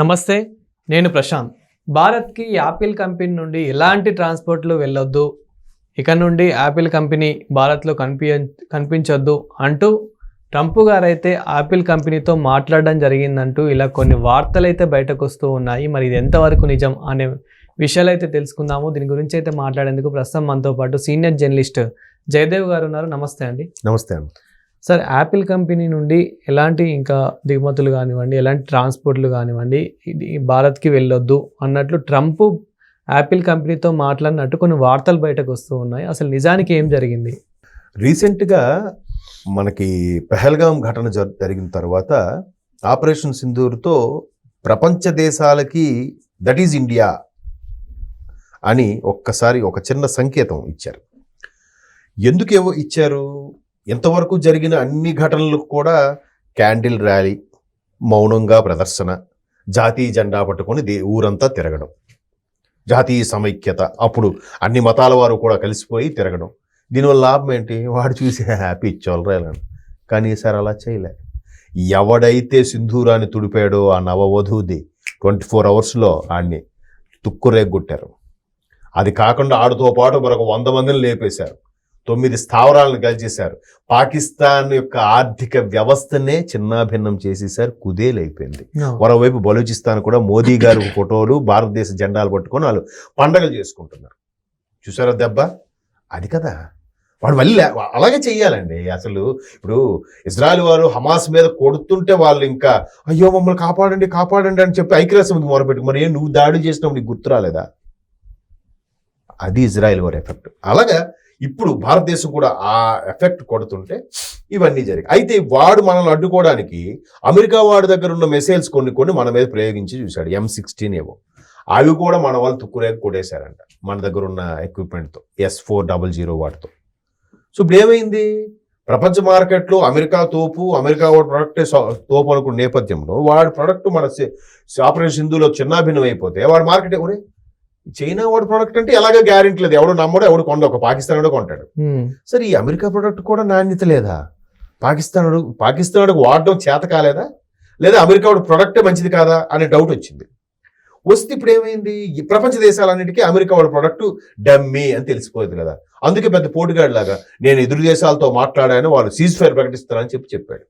నమస్తే నేను ప్రశాంత్. భారత్కి యాపిల్ కంపెనీ నుండి ఎలాంటి ట్రాన్స్పోర్ట్లు వెళ్ళొద్దు? ఇక నుండి యాపిల్ కంపెనీ భారత్లో కనిపి కనిపించొద్దు అంటూ ట్రంప్ గారైతే యాపిల్ కంపెనీతో మాట్లాడడం జరిగిందంటూ ఇలా కొన్ని వార్తలు అయితే బయటకు వస్తూ ఉన్నాయి. మరి ఇది ఎంతవరకు నిజం అనే విషయాలు అయితే తెలుసుకుందాము. దీని గురించి అయితే మాట్లాడేందుకు ప్రస్తుతం మనతో పాటు సీనియర్ జర్నలిస్ట్ జయదేవ్ గారు ఉన్నారు. నమస్తే అండి. నమస్తే అండి. సార్ యాపిల్ కంపెనీ నుండి ఎలాంటి ఇంకా దిగుమతులు కానివ్వండి ఎలాంటి ట్రాన్స్పోర్ట్లు కానివ్వండి ఇది భారత్కి వెళ్ళొద్దు అన్నట్లు ట్రంప్ యాపిల్ కంపెనీతో మాట్లాడినట్టు కొన్ని వార్తలు బయటకు వస్తూ ఉన్నాయి. అసలు నిజానికి ఏం జరిగింది? రీసెంట్గా మనకి పెహల్గాం ఘటన జ- జరిగిన తర్వాత ఆపరేషన్ సింధూర్తో ప్రపంచ దేశాలకి దట్ ఈజ్ ఇండియా అని ఒక్కసారి ఒక చిన్న సంకేతం ఇచ్చారు. ఎందుకేవో ఇచ్చారు? ఇంతవరకు జరిగిన అన్ని ఘటనలకు కూడా క్యాండిల్ ర్యాలీ మౌనంగా ప్రదర్శన జాతీయ జెండా పట్టుకొని దే ఊరంతా తిరగడం. జాతీయ సమైక్యత అప్పుడు అన్ని మతాల వారు కూడా కలిసిపోయి తిరగడం. దీనివల్ల లాభం ఏంటి? వాడు చూసి హ్యాపీ ఇచ్చోళ్ళరా కానీ ఈసారి అలా చేయలే. ఎవడైతే సింధూరాన్ని తుడిపాడో ఆ నవవధూది ట్వంటీ ఫోర్ అవర్స్లో ఆడిని తుక్కురేగొట్టారు. అది కాకుండా ఆడుతో పాటు మరొక వంద మందిని లేపేశారు. తొమ్మిది స్థావరాలను కలిచేశారు. పాకిస్తాన్ యొక్క ఆర్థిక వ్యవస్థనే చిన్నాభిన్నం చేసేసారు కుదేలైపోయింది. మరోవైపు బలూచిస్తాన్ కూడా మోదీ గారి ఫోటోలు భారతదేశ జెండాలు పట్టుకొని వాళ్ళు పండగలు చేసుకుంటున్నారు. చూసారా దెబ్బ? అది కదా. వాడు మళ్ళీ అలాగే చెయ్యాలండి. అసలు ఇప్పుడు ఇజ్రాయెల్ వారు హమాస్ మీద కొడుతుంటే వాళ్ళు ఇంకా అయ్యో మమ్మల్ని కాపాడండి కాపాడండి అని చెప్పి ఐక్యరాజ్యం ముందు మొరపెట్టు మరి ఏం నువ్వు దాడి చేసినప్పుడు నీకు గుర్తు రాలేదా? అది ఇజ్రాయెల్ వారి ఎఫెక్ట్. అలాగా ఇప్పుడు భారతదేశం కూడా ఆ ఎఫెక్ట్ కొడుతుంటే ఇవన్నీ జరిగాయి. అయితే వాడు మనల్ని అడ్డుకోవడానికి అమెరికా వాడి దగ్గర ఉన్న మెసేజ్ కొన్ని కొన్ని మన మీద ప్రయోగించి చూశాడు. ఎం సిక్స్టీన్ ఏవో. అవి కూడా మన వాళ్ళు తుక్కురేక కొట్టేశారంట మన దగ్గర ఉన్న ఎక్విప్మెంట్తో ఎస్ ఫోర్ డబల్ జీరో వాటితో. సో ఇప్పుడు ఏమైంది? ప్రపంచ మార్కెట్లో అమెరికా తోపు అమెరికా వాడి ప్రొడక్టే తోపు అనుకున్న నేపథ్యంలో వాడి ప్రొడక్ట్ మన ఆపరేషన్ సింధులో చిన్నాభిన్నం అయిపోతే వాడి మార్కెట్ ఎవరే చైనా వాడి ప్రొడక్ట్ అంటే ఎలాగో గ్యారెంటీ లేదు. ఎవడు నమ్మడు ఎవడు కొండ ఒక పాకిస్తాన్ వాడు కొంటాడు సరే ఈ అమెరికా ప్రొడక్ట్ కూడా నాణ్యత లేదా? పాకిస్తాన్ వాడు- పాకిస్తాన్ వాడికి వాడడం చేత కాలేదా? లేదా అమెరికా వాడు ప్రొడక్టే మంచిది కాదా అనే డౌట్ వచ్చింది. వస్తే ఇప్పుడు ఏమైంది? ఈ ప్రపంచ దేశాలన్నిటికీ అమెరికా వాడి ప్రొడక్ట్ డమ్మీ అని తెలిసిపోయింది కదా. అందుకే పెద్ద పోటుగాడు లాగా నేను ఎదురు దేశాలతో మాట్లాడాను వాళ్ళు సీజ్ ఫైర్ ప్రకటిస్తారని చెప్పి చెప్పాడు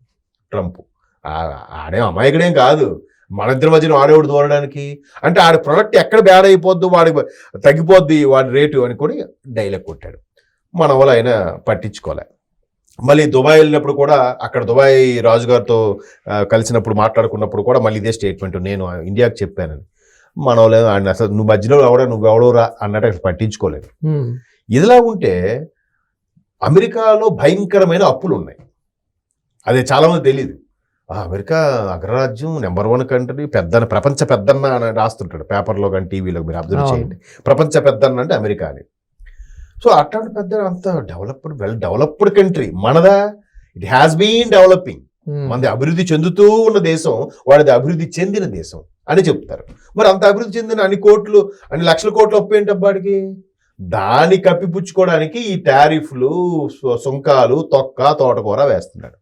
ట్రంప్. ఆడే అమాయకుడేం కాదు. మన ఇద్దరి మధ్యన ఆడేవాడు దూరడానికి. అంటే ఆడి ప్రొడక్ట్ ఎక్కడ బ్యాడ్ అయిపోద్దు వాడి తగ్గిపోద్ది వాడి రేటు అనుకొని డైలాగ్ కొట్టాడు. మన వాళ్ళు ఆయన పట్టించుకోలే. మళ్ళీ దుబాయ్ వెళ్ళినప్పుడు కూడా అక్కడ దుబాయ్ రాజుగారితో ఆ, కలిసినప్పుడు మాట్లాడుకున్నప్పుడు కూడా మళ్ళీ ఇదే స్టేట్మెంట్ నేను ఇండియాకి చెప్పానని. మన వాళ్ళు ఆయన అసలు నువ్వు మధ్యలో ఎవడ నువ్వు ఎవడోరా అన్నట్టు అసలు పట్టించుకోలేదు. ఇదిలా ఉంటే అమెరికాలో భయంకరమైన అప్పులు ఉన్నాయి. అదే చాలామంది తెలియదు అమెరికా అగ్రరాజ్యం నెంబర్ వన్ కంట్రీ పెద్దన ప్రపంచ పెద్దన్న అని రాస్తుంటాడు. పేపర్లో కానీ టీవీలో మీరు అబ్జర్వ్. చేయండి. ప్రపంచ పెద్దన్న అంటే అమెరికా అని. సో అట్లాంటి పెద్ద అంత డెవలప్డ్ వెల్ డెవలప్డ్ కంట్రీ మనదా? ఇట్ హ్యాస్ బీన్ డెవలపింగ్ మనది అభివృద్ధి చెందుతూ ఉన్న దేశం వాడిది అభివృద్ధి చెందిన దేశం అని చెప్తారు. మరి అంత అభివృద్ధి చెందిన అన్ని కోట్లు అన్ని లక్షల కోట్లు అప్పు ఏంటి అబ్బాడికి దాన్ని కప్పిపుచ్చుకోవడానికి ఈ టారిఫ్లు సుంకాలు తొక్క తోటకూర వేస్తున్నాడు.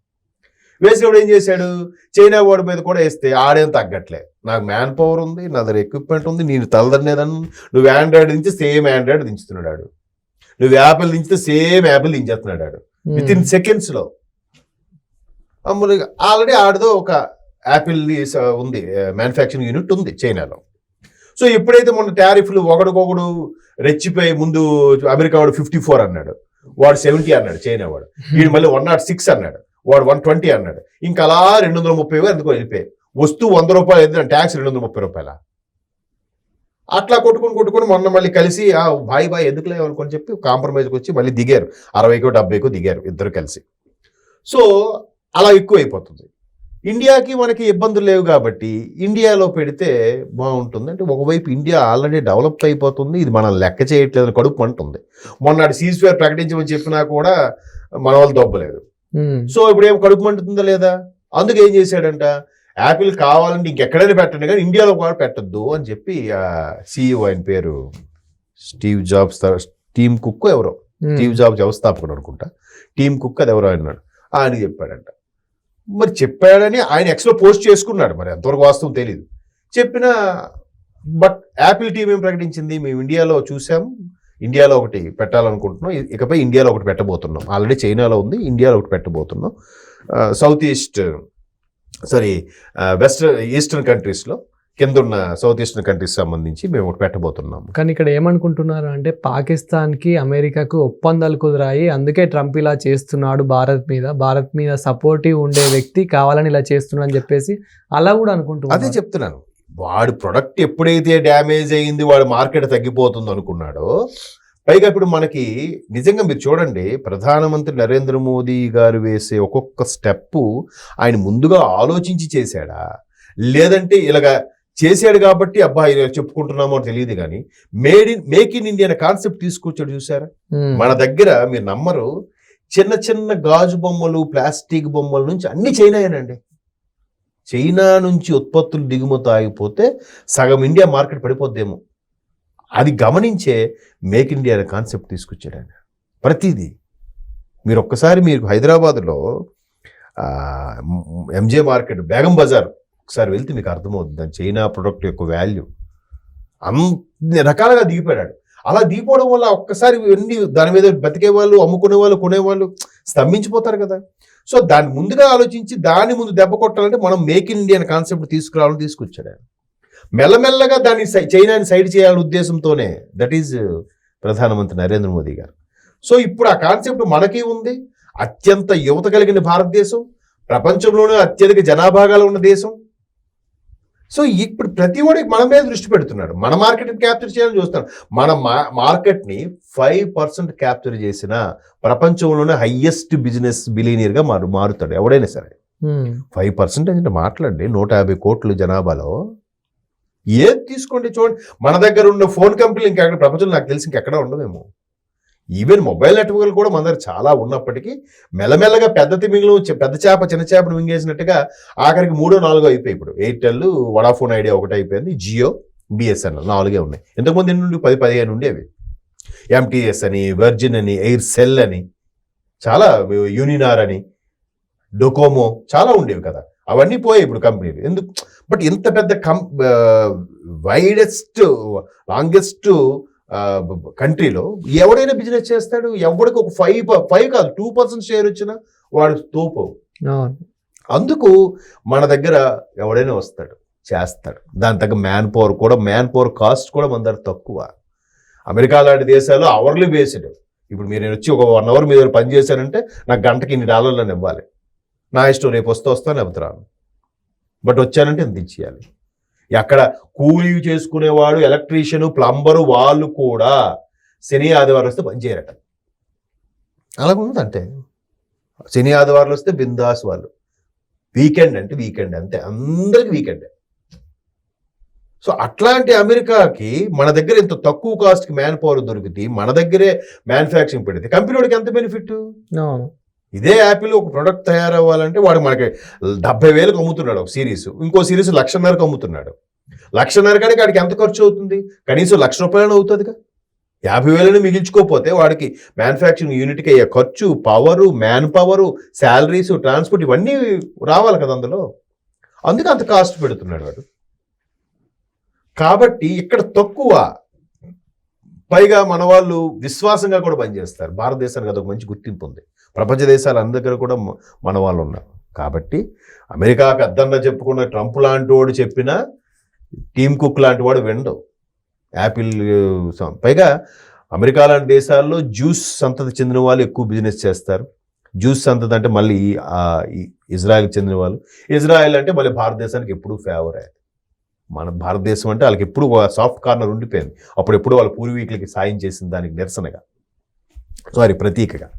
వేసినప్పుడు ఏం చేశాడు? చైనా వాడి మీద కూడా వేస్తే ఆడేం తగ్గట్లే. నాకు మ్యాన్ పవర్ ఉంది నా దగ్గర ఎక్విప్మెంట్ ఉంది నేను తలదన్నేదను నువ్వు ఆండ్రాయిడ్ దించి సేమ్ ఆండ్రాయిడ్ దించుతున్నాడు ఆడు. నువ్వు యాపిల్ దించితే సేమ్ యాపిల్ దించేస్తున్నాడు విత్ ఇన్ సెకండ్స్లో. ఆల్రెడీ ఆడదో ఒక యాపిల్ ఉంది మ్యానుఫ్యాక్చరింగ్ యూనిట్ ఉంది చైనాలో. సో ఎప్పుడైతే మొన్న టారిఫ్లు ఒకడికొకడు రెచ్చిపోయి ముందు అమెరికా వాడు ఫిఫ్టీ ఫోర్ అన్నాడు. వాడు సెవెంటీ అన్నాడు చైనా వాడు. వీడు మళ్ళీ వన్ నాట్ సిక్స్ అన్నాడు. వాడు వన్ ట్వంటీ అన్నాడు. ఇంకా అలా రెండు వందల ముప్పై వేలు ఎందుకో వెళ్ళిపోయాయి. వస్తువు వంద రూపాయలు అయితే ట్యాక్స్ రెండు వందల ముప్పై రూపాయల? అట్లా కొట్టుకుని కొట్టుకుని మొన్న మళ్ళీ కలిసి ఆ బాయ్ బాయ్ ఎందుకులే అనుకొని చెప్పి కాంప్రమైజ్కి వచ్చి మళ్ళీ దిగారు. అరవైకో డెబ్బైకో దిగారు ఇద్దరు కలిసి. సో అలా ఎక్కువ అయిపోతుంది ఇండియాకి మనకి ఇబ్బందులు లేవు కాబట్టి ఇండియాలో పెడితే బాగుంటుంది. అంటే ఒకవైపు ఇండియా ఆల్రెడీ డెవలప్ అయిపోతుంది. ఇది మనం లెక్క చేయట్లేదు అని కడుపు అంటుంది మొన్నటి సీజ్ ఫేర్ ప్రకటించమని చెప్పినా కూడా మన వాళ్ళు దొబ్బలేదు. సో ఇప్పుడు ఏం కడుపు మంటుందా లేదా? అందుకే ఏం చేశాడంట? యాపిల్ కావాలంటే ఇంకెక్కడైనా పెట్టండి కానీ ఇండియాలో కూడా పెట్టద్దు అని చెప్పి సిఇఓ ఆయన పేరు స్టీవ్ జాబ్స్ టీమ్ కుక్ ఎవరో. ఉమ్, స్టీవ్ జాబ్స్ వ్యవస్థాపకుడు అనుకుంటా. టీమ్ కుక్ అది ఎవరో అన్నాడు. ఆయన చెప్పాడంట. మరి చెప్పాడని ఆయన ఎక్స్లో పోస్ట్ చేసుకున్నాడు మరి ఎంతవరకు వాస్తవం తెలియదు చెప్పిన బట్ యాపిల్ టీం ఏం ప్రకటించింది? మేము ఇండియాలో చూసాం. ఇండియాలో ఒకటి పెట్టాలనుకుంటున్నాం. ఇకపై ఇండియాలో ఒకటి పెట్టబోతున్నాం. ఆల్రెడీ చైనాలో ఉంది ఇండియాలో ఒకటి పెట్టబోతున్నాం. South east sorry west eastern కంట్రీస్లో కింద ఉన్న సౌత్ ఈస్టర్న్ కంట్రీస్ సంబంధించి మేము ఒకటి పెట్టబోతున్నాం కానీ ఇక్కడ ఏమనుకుంటున్నారు అంటే పాకిస్తాన్కి అమెరికాకు ఒప్పందాలు కుదిరాయి. అందుకే ట్రంప్ ఇలా చేస్తున్నాడు భారత్ మీద. భారత్ మీద సపోర్టివ్ ఉండే వ్యక్తి కావాలని ఇలా చేస్తున్నాడు అని చెప్పేసి అలా కూడా అదే అనుకుంటున్నారు చెప్తున్నాను. వాడు ప్రొడక్ట్ ఎప్పుడైతే డ్యామేజ్ అయ్యింది వాడు మార్కెట్ తగ్గిపోతుంది అనుకున్నాడో పైగా ఇప్పుడు మనకి నిజంగా మీరు చూడండి ప్రధానమంత్రి నరేంద్ర మోదీ గారు వేసే ఒక్కొక్క స్టెప్ ఆయన ముందుగా ఆలోచించి చేశాడా? లేదంటే ఇలాగా చేశాడు కాబట్టి అబ్బా ఇలా చెప్పుకుంటున్నామో అని తెలియదు కానీ made in make in India అనే కాన్సెప్ట్ తీసుకొచ్చాడు చూసారా. మన దగ్గర మీరు నమ్మరు చిన్న చిన్న గాజు బొమ్మలు ప్లాస్టిక్ బొమ్మల నుంచి అన్ని చైనాయేనండి చైనా నుంచి ఉత్పత్తులు దిగుమతి ఆగిపోతే సగం ఇండియా మార్కెట్ పడిపోద్దేమో. అది గమనించే మేక్ ఇండియా అనే కాన్సెప్ట్ తీసుకొచ్చాడు ఆయన. ప్రతిదీ. మీరు ఒక్కసారి మీరు హైదరాబాద్లో ఎంజే మార్కెట్ బేగం బజార్ ఒకసారి వెళ్తే మీకు అర్థమవుతుంది. దాని చైనా ప్రొడక్ట్ యొక్క వాల్యూ. అన్ని రకాలుగా దిగిపోయాడు అలా దిగిపోవడం వల్ల ఒక్కసారి ఇవన్నీ దాని మీద బతికే వాళ్ళు అమ్ముకునే వాళ్ళు కొనేవాళ్ళు స్తంభించిపోతారు కదా. సో దాన్ని ముందుగా ఆలోచించి దాని ముందు దెబ్బ కొట్టాలంటే మనం మేక్ ఇన్ ఇండియా కాన్సెప్ట్ తీసుకురావాలని తీసుకొచ్చాడు ఆయన. మెల్లమెల్లగా దాన్ని సై- చైనాని సైడ్ చేయాలనే ఉద్దేశంతోనే దట్ ఈజ్ ప్రధానమంత్రి నరేంద్ర మోదీ గారు. సో ఇప్పుడు ఆ కాన్సెప్ట్ మనకి ఉంది. అత్యంత యువత కలిగిన భారతదేశం. ప్రపంచంలోనే అత్యధిక జనాభాగాలు ఉన్న దేశం. సో ఇప్పుడు ప్రతి వాడికి మన మీద దృష్టి పెడుతున్నాడు. మన మార్కెట్ని క్యాప్చర్ చేయాలని చూస్తున్నాడు. మన మా- మార్కెట్ని ఫైవ్ పర్సెంట్ క్యాప్చర్ చేసిన ప్రపంచంలోనే హయ్యెస్ట్ బిజినెస్ బిలీనియర్గా మారు మారుతాడు. ఎవడైనా సరే. ఫైవ్ పర్సెంటేజ్ అంటే మాట్లాడండి. నూట యాభై కోట్ల జనాభాలో. ఏది తీసుకోండి చూడండి. మన దగ్గర ఉన్న ఫోన్ కంపెనీలు ఇంకెక్కడ ప్రపంచంలో నాకు తెలిసి ఇంకెక్కడ ఉండవేమో. ఈవెన్ మొబైల్ నెట్వర్క్లు కూడా మన దగ్గర చాలా ఉన్నప్పటికీ మెల్లమెల్లగా పెద్ద తిమింగలు పెద్ద చేప చిన్న చేపను మింగేసినట్టుగా ఆఖరికి మూడో నాలుగో అయిపోయి ఇప్పుడు. ఎయిర్టెల్ వడాఫోన్ ఐడియా ఒకటి అయిపోయింది జియో బిఎస్ఎన్ఎల్ నాలుగే ఉన్నాయి. ఇంతకుముందు ఎన్ని నుండి పది పదిహేను ఉండేవి ఎంటీఎస్ అని వర్జిన్ అని ఎయిర్ సెల్ అని చాలా యూనినార్ అని డొకోమో చాలా ఉండేవి కదా. అవన్నీ పోయాయి ఇప్పుడు కంపెనీలు. ఎందుకు? బట్ ఇంత పెద్ద కం వైడెస్ట్ లాంగెస్ట్ కంట్రీలో ఎవడైనా బిజినెస్ చేస్తాడు ఎవడికి ఒక ఫైవ్ ఫైవ్ కాదు టూ పర్సెంట్ షేర్ వచ్చినా వాడు తోపు. అవును. అందుకు మన దగ్గర ఎవడైనా వస్తాడు చేస్తాడు. దాని తగ్గ మ్యాన్ పవర్ కూడా మ్యాన్ పవర్ కాస్ట్ కూడా మన దగ్గర తక్కువ. అమెరికా లాంటి దేశాలు అవర్లీ బేస్డ్ ఇప్పుడు మీరు నేను వచ్చి ఒక వన్ అవర్ మీద పని చేశానంటే నాకు గంటకి ఇన్ని డాలర్లను ఇవ్వాలి. నా ఇష్టం రేపు వస్తే వస్తాను లేకపోతే రాను. బట్ వచ్చానంటే ఇంత ఇచ్చేయాలి ఎక్కడ కూలీ చేసుకునేవాడు ఎలక్ట్రీషియన్ ప్లంబరు వాళ్ళు కూడా శని ఆదివారం వస్తే పని చేయరట. అలాగ ఉంది శని ఆదివారం వస్తే బిందాస్ వాళ్ళు. వీకెండ్ అంటే వీకెండ్ అంతే. అందరికి వీకెండ్. సో అట్లాంటి అమెరికాకి మన దగ్గర ఇంత తక్కువ కాస్ట్కి మ్యాన్ పవర్ దొరికితే మన దగ్గరే మ్యానుఫ్యాక్చరింగ్ పెడితే కంపెనీ వాడికి ఎంత బెనిఫిట్ ఇదే యాపిల్ ఒక ప్రొడక్ట్ తయారవ్వాలంటే వాడు మనకి డెబ్బై వేలకు అమ్ముతున్నాడు ఒక సిరీస్ ఇంకో సిరీస్ లక్షన్నరకు అమ్ముతున్నాడు. లక్షన్నర కానీ వాడికి ఎంత ఖర్చు అవుతుంది? కనీసం లక్ష రూపాయలను అవుతుందిగా. యాభై వేలను మిగిల్చుకోకపోతే వాడికి మ్యానుఫ్యాక్చరింగ్ యూనిట్కి అయ్యే ఖర్చు power man power salaries transport ఇవన్నీ రావాలి కదా అందులో. అందుకే అంత కాస్ట్ పెడుతున్నాడు వాడు. కాబట్టి ఇక్కడ తక్కువ పైగా మన వాళ్ళు విశ్వాసంగా కూడా పనిచేస్తారు. భారతదేశానికి అదొక మంచి గుర్తింపు ఉంది. ప్రపంచ దేశాలు అందరి దగ్గర కూడా మన వాళ్ళు ఉన్నారు. కాబట్టి అమెరికా పెద్దన్న చెప్పుకున్న ట్రంప్ లాంటి వాడు చెప్పినా టీమ్ కుక్ లాంటి వాడు వినడు యాపిల్ పైగా అమెరికా లాంటి దేశాల్లో జ్యూస్ సంతతి చెందిన వాళ్ళు ఎక్కువ బిజినెస్ చేస్తారు. జ్యూస్ సంతతి అంటే మళ్ళీ ఈ ఇజ్రాయెల్కి చెందిన వాళ్ళు. ఇజ్రాయెల్ అంటే మళ్ళీ భారతదేశానికి ఎప్పుడూ ఫేవర్ మన భారతదేశం అంటే వాళ్ళకి ఎప్పుడు సాఫ్ట్ కార్నర్ ఉండిపోయింది. అప్పుడు ఎప్పుడు వాళ్ళ పూర్వీకులకి సాయం చేసిన దానికి నిరసనగా. సారీ ప్రతీకగా.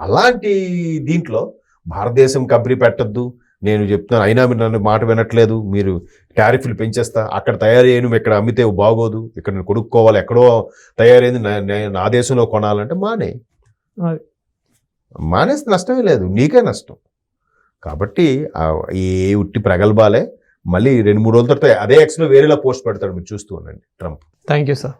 అలాంటి దీంట్లో భారతదేశం కంపెనీ పెట్టద్దు. నేను చెప్తాను అయినా మీరు నన్ను మాట వినట్లేదు. మీరు టారిఫ్లు పెంచేస్తా. అక్కడ తయారయ్యేను ఇక్కడ అమ్మితే బాగోదు. ఇక్కడ నేను కొనుక్కోవాలి. ఎక్కడో తయారైంది నా- దేశంలో కొనాలంటే మానే. మానేస్తే నష్టమే లేదు. నీకే నష్టం. కాబట్టి ఈ ఉట్టి ప్రగల్భాలే మళ్ళీ రెండు మూడు రోజుల తర్వాత అదే యాక్స్లో వేరేలా పోస్ట్ పెడతాడు మీరు చూస్తూ ఉండండి. ట్రంప్. Thank you sir